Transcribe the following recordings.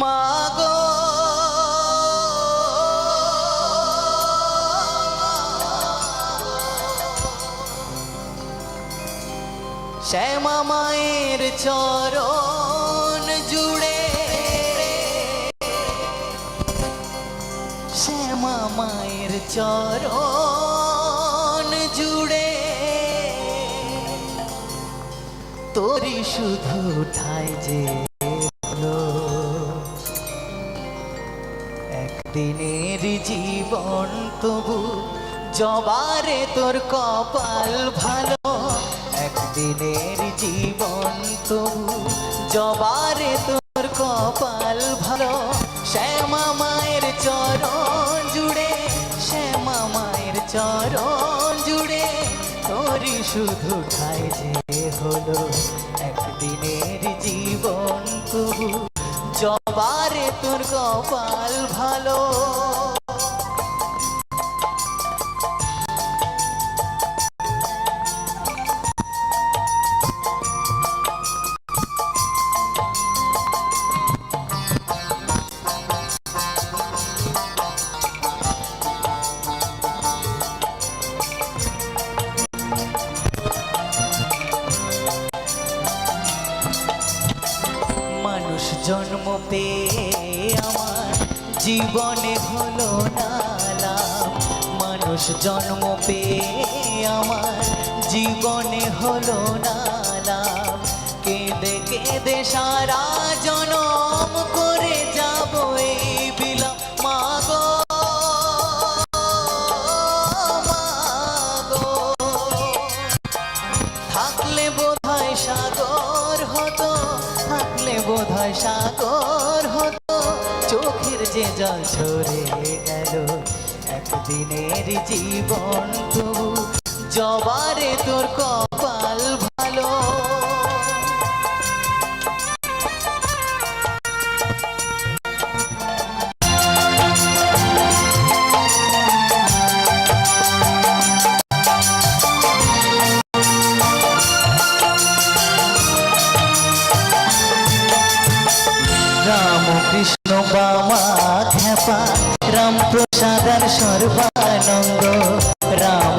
মাগো। শ্যামা মায়ের চরণ জুড়ে। শ্যামা মায়ের চরণ জুড়ে। তোরি শুধু ঠাই যে জীবন তবু জবারে তোর কপাল ভালো। একদিনের জীবন তবু জবারে তোর কপাল ভালো। শ্যামা মায়ের চরণ জুড়ে, শ্যামা মায়ের চরণ জুড়ে, তোরই শুধু ঠাই যে হলো। জন্ম পেয়ে আমার জীবনে হলো না মানুষ জন্ম পেয়ে আমার জীবনে হলো না কেঁদে কেঁদে সারা জনম করে যাব এই বিলাপ। মাগো মাগো থাকলে বোধহয় সাগর হতো থাকলে বোধহয় সাগর হতো। চোখের যে জল ঝরে গেল একদিনের জীবন তবু জবারে তোর কপাল রাম কৃষ্ণ বামা রাম প্রসাদ সর্বানন্দ রাম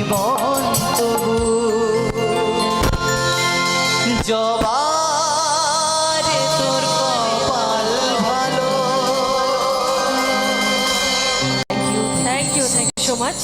জীবন তবু জবার তোর কপাল ভালো। Thank you thank you so much